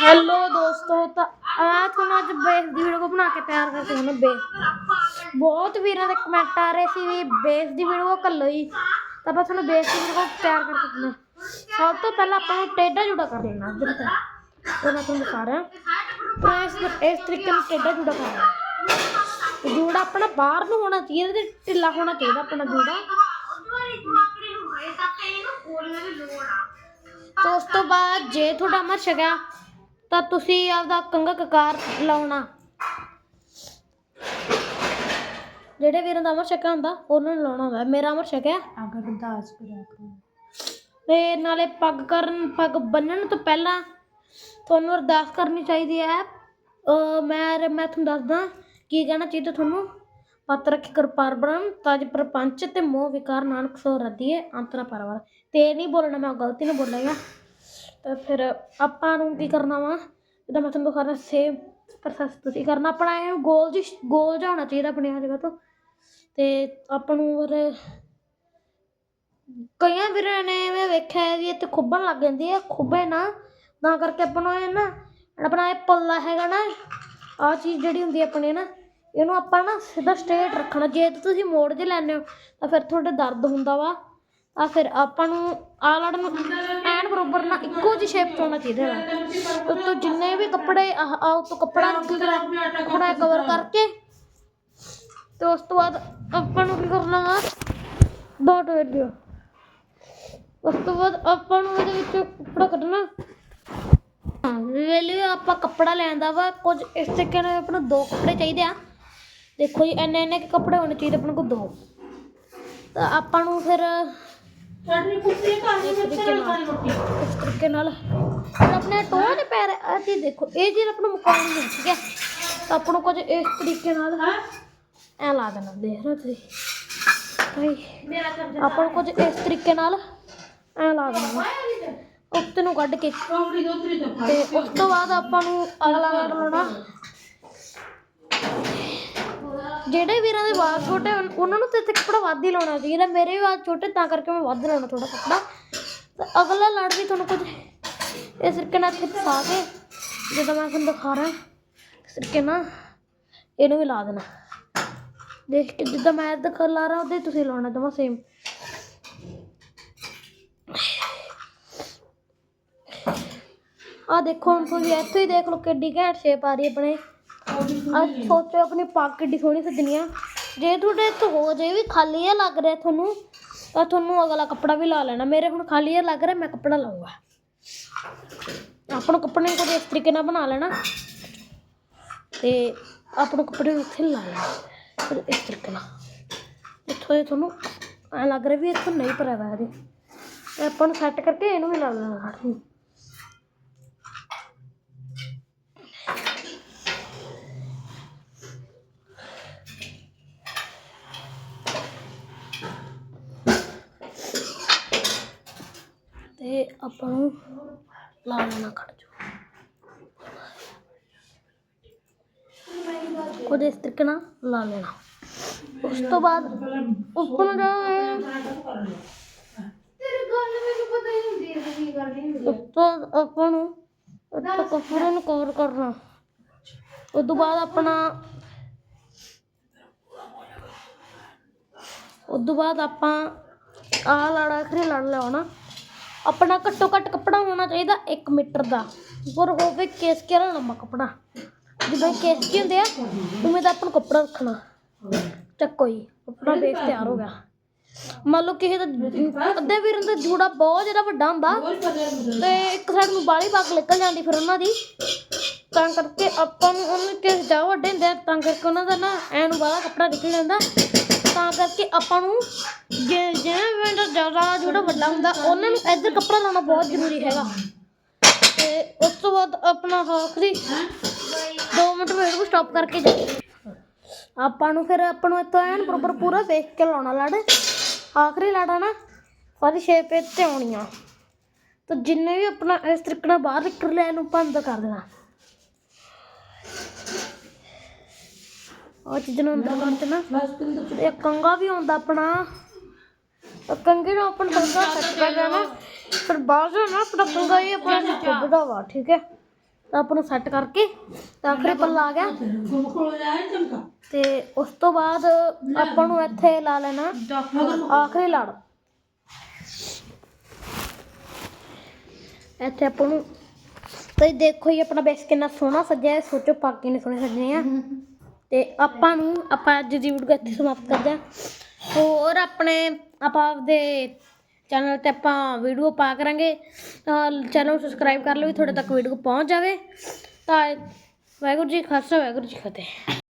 Hello ਦੋਸਤੋ, ਤਾਂ ਆ ਤੁਹਾਨੂੰ ਅੱਜ ਬੇਸ ਦੀ ਵੀਡੀਓ ਬਣਾ ਕੇ ਤਿਆਰ ਕਰਕੇ ਤੁਹਾਨੂੰ ਬੇਸ। ਬਹੁਤ ਵੀਰਾਂ ਦੇ ਕਮੈਂਟ ਆ ਰਹੇ ਸੀ ਵੀ ਬੇਸ ਦੀ ਵੀਡੀਓ ਕੱਲੋ ਹੀ। ਤਾਂ ਆਪਾਂ ਤੁਹਾਨੂੰ ਬੇਸ ਦੀ ਵੀਡੀਓ ਤਿਆਰ ਕਰਕੇ ਦਿੰਦੇ ਸਭ ਤੋਂ ਪਹਿਲਾਂ ਆਪਾਂ ਨੂੰ ਟੇਢਾ ਜੁੜਾ ਕਰ ਲੈਣਾ ਇੱਧਰ ਤੇ ਉਹ ਤੁਹਾਨੂੰ ਦਿਖਾ ਰਿਹਾ। ਤਾਂ ਇਸ ਇਸ ਤਰੀਕੇ ਨਾਲ ਟੇਢਾ ਜੁੜਾ ਕਰਨਾ ਜੂੜਾ ਆਪਣਾ ਬਾਹਰ ਨੂੰ ਹੋਣਾ ਚਾਹੀਦਾ ਤੇ ਢਿੱਲਾ ਹੋਣਾ ਚਾਹੀਦਾ ਆਪਣਾ ਜੂੜਾ। ਤੇ ਉਸ ਤੋਂ ਬਾਅਦ ਜੇ ਤੁਹਾਡਾ ਮਰ ਛਕਿਆ ਤਾਂ ਤੁਸੀਂ ਆਪਦਾ ਕੰਗਾ ਕਕਾਰ ਲਾਉਣਾ। ਜਿਹੜੇ ਵੀਰਾਂ ਦਾ ਅਮਰ ਛਕਿਆ ਹੁੰਦਾ ਉਹਨਾਂ ਨੂੰ ਲਾਉਣਾ ਹੁੰਦਾ ਮੇਰਾ ਅਮਰ ਛਕਿਆ ਅਗਰ ਅਰਦਾਸ ਕਰਿਆ ਕਰੋ। ਤੇ ਨਾਲੇ ਪੱਗ ਕਰਨ ਪੱਗ ਬੰਨਣ ਤੋਂ ਪਹਿਲਾਂ ਤੁਹਾਨੂੰ ਅਰਦਾਸ ਕਰਨੀ ਚਾਹੀਦੀ ਹੈ। ਮੈਂ ਮੈਂ ਤੁਹਾਨੂੰ ਦੱਸਦਾ ਕੀ ਕਹਿਣਾ ਚਾਹੀਦਾ ਤੁਹਾਨੂੰ। ਪਤ ਰੱਖੀ ਕਿਰਪਾਰ ਬ੍ਰਹਮ ਤਜ ਪ੍ਰਪੰਚ ਤੇ ਮੋਹ ਵਿਕਾਰ ਨਾਨਕ ਸੋ ਰਦੀਏ ਅੰਤਰਾ ਪਰਵਾਰ। ਤੇ ਨਹੀਂ ਬੋਲਣਾ ਮੈਂ ਗਲਤੀ ਨਾਲ ਬੋਲੇਗਾ ਤਾਂ ਫਿਰ ਆਪਾਂ ਨੂੰ ਕੀ ਕਰਨਾ ਵਾ? ਜਿੱਦਾਂ ਮੈਂ ਤੁਹਾਨੂੰ ਦਿਖਾ ਸੇਮ ਪ੍ਰੋਸੈਸ ਤੁਸੀਂ ਕਰਨਾ। ਆਪਣਾ ਇਹ ਗੋਲ ਜੀ ਗੋਲ ਜਿਹਾ ਹੋਣਾ ਚਾਹੀਦਾ ਆਪਣੇ ਜਗ੍ਹਾ ਤੋਂ। ਤੇ ਆਪਾਂ ਨੂੰ ਔਰ ਕਈਆਂ ਵੀਰਾਂ ਨੇ ਮੈਂ ਵੇਖਿਆ ਹੈ ਵੀ ਇੱਥੇ ਖੁੱਬਣ ਲੱਗ ਜਾਂਦੀ ਹੈ ਖੁੱਬੇ ਨਾ। ਤਾਂ ਕਰਕੇ ਆਪਾਂ ਨੂੰ ਇਹ ਨਾ, ਆਪਣਾ ਇਹ ਪੱਲਾ ਹੈਗਾ ਨਾ, ਆਹ ਚੀਜ਼ ਜਿਹੜੀ ਹੁੰਦੀ ਹੈ ਆਪਣੀ ਨਾ, ਇਹਨੂੰ ਆਪਾਂ ਨਾ ਸਿੱਧਾ ਸਟ੍ਰੇਟ ਰੱਖਣਾ। ਜੇ ਤੁਸੀਂ ਮੋੜ ਜੇ ਲੈਂਦੇ ਹੋ, ਤਾਂ ਫਿਰ ਤੁਹਾਡੇ ਦਰਦ ਹੁੰਦਾ ਵਾ। ਤਾਂ ਫਿਰ ਆਪਾਂ ਨੂੰ ਆਹ ਲੜ ਨੂੰ ਐਨ ਬਰੋਬਰ ਨਾ ਇੱਕੋ ਜਿਹੀ ਸ਼ੇਪ 'ਚ ਹੋਣਾ ਚਾਹੀਦਾ ਹੈ। ਉੱਤੋਂ ਜਿੰਨੇ ਵੀ ਕੱਪੜੇ ਆਹ ਉੱਤੋਂ ਕੱਪੜਾ ਕੱਪੜਾ ਕਵਰ ਕਰਕੇ। ਤੇ ਉਸ ਤੋਂ ਬਾਅਦ ਆਪਾਂ ਨੂੰ ਕੀ ਕਰਨਾ ਵਾ ਡਾਟ ਵੀਡੀਓ ਉਸ ਤੋਂ ਬਾਅਦ ਆਪਾਂ ਨੂੰ ਇਹਦੇ ਵਿੱਚੋਂ ਕੱਪੜਾ ਕੱਢਣਾ। ਹਾਂ, ਵੇਲੇ ਆਪਾਂ ਕੱਪੜਾ ਲੈਂਦਾ ਵਾ। ਕੁਝ ਇਸ ਤਰੀਕੇ ਨਾਲ ਆਪਾਂ ਨੂੰ ਦੋ ਕੱਪੜੇ ਚਾਹੀਦੇ ਆ। ਦੇਖੋ ਜੀ ਇੰਨੇ ਇੰਨੇ ਕੱਪੜੇ ਹੋਣੇ ਚਾਹੀਦੇ ਆਪਣੇ ਕੋਲ ਦੋ। ਤਾਂ ਆਪਾਂ ਨੂੰ ਫਿਰ ਕੁੱਤੀ ਕਾਹਦੀ ਇਸ ਵਿੱਚ ਤਰੀਕੇ ਨਾਲ। ਖਾਣੀ ਰੋਟੀ। ਇਸ ਤਰੀਕੇ ਨਾਲ। ਫਿਰ ਆਪਣੇ ਟੋਹ ਦੇ ਪੈਰ ਆ ਚੀਜ਼ ਦੇਖੋ ਇਹ ਚੀਜ਼ ਆਪਾਂ ਨੂੰ ਮੁਕਾਉਣੀ ਹੈ ਠੀਕ ਹੈ? ਤਾਂ ਆਪਾਂ ਨੂੰ ਕੁਝ ਇਸ ਤਰੀਕੇ ਨਾਲ ਐ ਲਾ ਦੇਣਾ ਦੇਖ ਰਹੇ ਹੋ ਤੁਸੀਂ। ਭਾਈ ਮੇਰਾ ਕਰ ਆਪਾਂ ਨੂੰ ਕੁਝ ਇਸ ਤਰੀਕੇ ਨਾਲ ਐ ਲਾ ਦੇਣਾ। ਉੱਤੇ ਨੂੰ ਕੱਢ ਕੇ। ਕੌੜੀ ਦੋਤਰੀ ਤੋਂ ਫੜ। ਤੇ ਉਸ ਤੋਂ ਬਾਅਦ ਆਪਾਂ ਨੂੰ ਅਗਲਾ ਲੜ ਲਾਉਣਾ। ਜਿਹੜੇ ਵੀਰਾਂ ਦੇ ਵਾਲ ਛੋਟੇ ਹੋਣ, ਉਹਨਾਂ ਨੂੰ ਤੇ ਇੱਥੇ ਕੱਪੜਾ ਵੱਧ ਹੀ ਲਾਉਣਾ ਚਾਹੀਦਾ। ਮੇਰੇ ਵੀ ਵਾਲ ਛੋਟੇ, ਤਾਂ ਕਰਕੇ ਮੈਂ ਵੱਧ ਲਾਉਣਾ ਥੋੜਾ ਕੱਪੜਾ। ਤੇ ਅਗਲਾ ਲੜ ਵੀ ਤੁਹਾਨੂੰ ਕੁਝ ਇਸ ਤਰੀਕੇ ਨਾਲ ਇੱਥੇ ਫਸਾ ਕੇ, ਜਿੱਦਾਂ ਮੈਂ ਤੁਹਾਨੂੰ ਦਿਖਾ ਰਿਹਾ, ਇਸ ਨਾਲ ਇਹਨੂੰ ਵੀ ਲਾ ਦੇਣਾ। ਦੇਖ ਕੇ ਜਿੱਦਾਂ ਮੈਂ ਦਿਖਾ ਲਾ ਰਿਹਾ, ਉਹਦੇ ਤੁਸੀਂ ਲਾਉਣਾ ਜਮਾ ਸੇਮ ਆ ਦੇਖੋ ਹੁਣ ਤੁਸੀਂ ਇੱਥੇ ਹੀ ਦੇਖ ਲਓ ਕਿੱਡੀ ਘੈਂਟ ਸ਼ੇਪ ਆ ਰਹੀ ਹੈ ਆਪਣੇ। ਆ ਸੋਚੋ ਆਪਣੀ ਪੱਗ ਕਿੱਡੀ ਸੋਹਣੀ ਸੱਜਣੀ ਆ ਜੇ ਤੁਹਾਡੇ ਇੱਥੇ ਹੋ, ਜੇ ਵੀ ਖਾਲੀ ਆ ਲੱਗ ਰਿਹਾ ਤੁਹਾਨੂੰ, ਤਾਂ ਤੁਹਾਨੂੰ ਅਗਲਾ ਕੱਪੜਾ ਵੀ ਲਾ ਲੈਣਾ। ਮੇਰੇ ਹੁਣ ਖਾਲੀ ਆ ਲੱਗ ਰਿਹਾ, ਮੈਂ ਕੱਪੜਾ ਲਾਉਂਗਾ ਆਪਾਂ ਨੂੰ ਕੱਪੜੇ ਨੂੰ ਇਸ ਤਰੀਕੇ ਨਾਲ ਬਣਾ ਲੈਣਾ। ਤੇ ਆਪਾਂ ਨੂੰ ਕੱਪੜੇ ਨੂੰ ਇੱਥੇ ਲਾ ਲੈਣਾ। ਇਸ ਤਰੀਕੇ ਨਾਲ। ਇੱਥੋਂ ਇਹ ਤੁਹਾਨੂੰ ਐਂ ਲੱਗ ਰਿਹਾ ਵੀ ਇੱਥੋਂ ਨਹੀਂ ਭਰਿਆ ਹੋਇਆ ਇਹਦੇ ਆਪਾਂ ਨੂੰ ਸੈੱਟ ਕਰਕੇ ਇਹਨੂੰ ਵੀ ਲਾ ਲੈਣਾ। ਤੇ ਆਪਾਂ ਨੂੰ ਲਾ ਲੈਣਾ ਖੜ ਜੋ ਕੁਝ ਇਸ ਤਰੀਕੇ ਨਾਲ ਲਾ ਲੈਣਾ। ਉਸ ਤੋਂ ਬਾਅਦ ਉੱਪਰ ਨੂੰ ਜਾਣਾ ਗੱਲ ਮੈਨੂੰ ਪਤਾ ਹੀ ਹੁੰਦੀ ਹੈ ਕੀ ਕਰਨੀ ਹੁੰਦੀ ਉੱਤੋਂ ਆਪਾਂ ਨੂੰ ਉੱਤੋਂ ਕੱਪੜੇ ਨੂੰ ਕਵਰ ਕਰਨਾ। ਉਸ ਤੋਂ ਬਾਅਦ ਆਪਣਾ ਉਸ ਤੋਂ ਬਾਅਦ ਆਪਾਂ ਆ ਲੜ ਆਖਰੀ ਲੜ ਲਿਆਉਣਾ ਆਪਣਾ ਘੱਟੋ ਘੱਟ ਕੱਪੜਾ ਹੋਣਾ ਚਾਹੀਦਾ 1 ਮੀਟਰ ਦਾ। ਪਰ ਹੋਵੇ ਕੇਸ ਕੇ ਵਾਲਾ ਲੰਮਾ ਕੱਪੜਾ। ਜਿਵੇਂ ਕੇਸ ਕੀ ਹੁੰਦੇ ਆ ਉਵੇਂ ਦਾ ਆਪਾਂ ਨੂੰ ਕੱਪੜਾ ਰੱਖਣਾ। ਚੱਕੋ ਜੀ ਆਪਣਾ ਬੇਸ ਤਿਆਰ ਹੋ ਗਿਆ। ਮੰਨ ਲਓ ਕਿਸੇ ਦਾ ਅੱਧੇ ਵੀਰਾਂ ਦਾ ਜੂੜਾ ਬਹੁਤ ਜ਼ਿਆਦਾ ਵੱਡਾ ਹੁੰਦਾ ਤੇ ਇੱਕ ਸਾਈਡ ਨੂੰ ਬਾਲੀ ਪੱਗ ਨਿਕਲ ਜਾਂਦੀ ਫਿਰ ਉਹਨਾਂ ਦੀ। ਤਾਂ ਕਰਕੇ ਆਪਾਂ ਨੂੰ ਉਹਨੂੰ ਕੇ ਜਾ ਵੱਡੇ ਹੁੰਦੇ ਆ, ਤਾਂ ਕਰਕੇ ਉਹਨਾਂ ਦਾ ਨਾ ਐ ਨੂੰ ਬਾਹਲਾ ਕੱਪੜਾ ਨਿਕਲ ਜਾਂਦਾ। ਤਾਂ ਕਰਕੇ ਆਪਾਂ ਨੂੰ ਜੇ ਜਿਵੇਂ ਜ਼ਿਆਦਾ ਜਿਹੜਾ ਵੱਡਾ ਹੁੰਦਾ, ਉਹਨਾਂ ਨੂੰ ਇੱਧਰ ਕੱਪੜਾ ਲਾਉਣਾ ਬਹੁਤ ਜ਼ਰੂਰੀ ਹੈਗਾ। ਤੇ ਉਸ ਤੋਂ ਬਾਅਦ ਆਪਣਾ ਆਖਰੀ 2 ਮਿੰਟ ਵੀਡੀਓ ਸਟਾਪ ਕਰਕੇ ਜਾ। ਆਪਾਂ ਨੂੰ ਫਿਰ ਆਪਾਂ ਨੂੰ ਇੱਥੋਂ ਐਨ ਪ੍ਰੋਪਰ ਪੂਰਾ ਦੇਖ ਕੇ ਲਾਉਣਾ ਲੜ। ਆਖਰੀ ਲੜਾ ਨਾ, ਸਾਰੀ ਸ਼ੇਪ ਇੱਥੇ ਆਉਣੀ ਆ ਤਾਂ ਜਿੰਨੇ ਵੀ ਆਪਣਾ ਇਸ ਤਰੀਕੇ ਨਾਲ ਬਾਹਰ ਨਿਕਲ ਲਿਆ ਇਹਨੂੰ ਬੰਦ ਕਰ ਦੇਣਾ। ਉਹ ਚੀਜ਼ ਨੂੰ ਅੰਦਰ ਕਰ ਦੇਣਾ ਬਸ ਕੰਗਾ ਵੀ ਆਉਂਦਾ ਆਪਣਾ। ਕੰਗੇ ਨੂੰ ਆਪਣਾ ਕੰਗਾ ਸੱਟ ਪੈ ਜਾਣਾ ਫਿਰ ਬਾਅਦ ਚੋਂ ਨਾ ਆਪਣਾ ਕੰਗਾ ਹੀ ਆਪਣਾ ਖੁੱਬਦਾ ਵਾ, ਠੀਕ ਹੈ? ਤਾਂ ਆਪਾਂ ਨੂੰ ਸੈੱਟ ਕਰਕੇ ਤਾਂ ਆਖਰੀ ਪੱਲਾ ਆ ਗਿਆ। ਤੇ ਉਸ ਤੋਂ ਬਾਅਦ ਆਪਾਂ ਨੂੰ ਇੱਥੇ ਲਾ ਲੈਣਾ ਆਖਰੀ ਲੜ। ਇੱਥੇ ਆਪਾਂ ਨੂੰ ਤੁਸੀਂ ਦੇਖੋ ਹੀ ਆਪਣਾ ਬੇਸ ਕਿੰਨਾ ਸੋਹਣਾ ਸੱਜਿਆ ਸੋਚੋ ਪਾ ਕਿੰਨੇ ਸੋਹਣੇ ਸੱਜਣੇ ਆ। ਤੇ ਆਪਾਂ ਨੂੰ, ਆਪਾਂ ਅੱਜ ਦੀ ਵੀਡੀਓ ਇੱਥੇ ਸਮਾਪਤ ਕਰਦੇ ਹਾਂ। ਹੋਰ ਆਪਣੇ, ਆਪਾਂ ਆਪਦੇ ਚੈਨਲ ਤੇ ਆਪਾਂ ਵੀਡੀਓ ਪਾ ਕਰਾਂਗੇ। ਤਾਂ ਚੈਨਲ ਨੂੰ ਸਬਸਕ੍ਰਾਈਬ ਕਰ ਲਓ ਵੀ ਤੁਹਾਡੇ ਤੱਕ ਵੀਡੀਓ ਪਹੁੰਚ ਜਾਵੇ। ਤਾਂ ਵਾਹਿਗੁਰੂ ਜੀ ਕਾ ਖਾਲਸਾ, ਵਾਹਿਗੁਰੂ ਜੀ ਫਤਿਹ।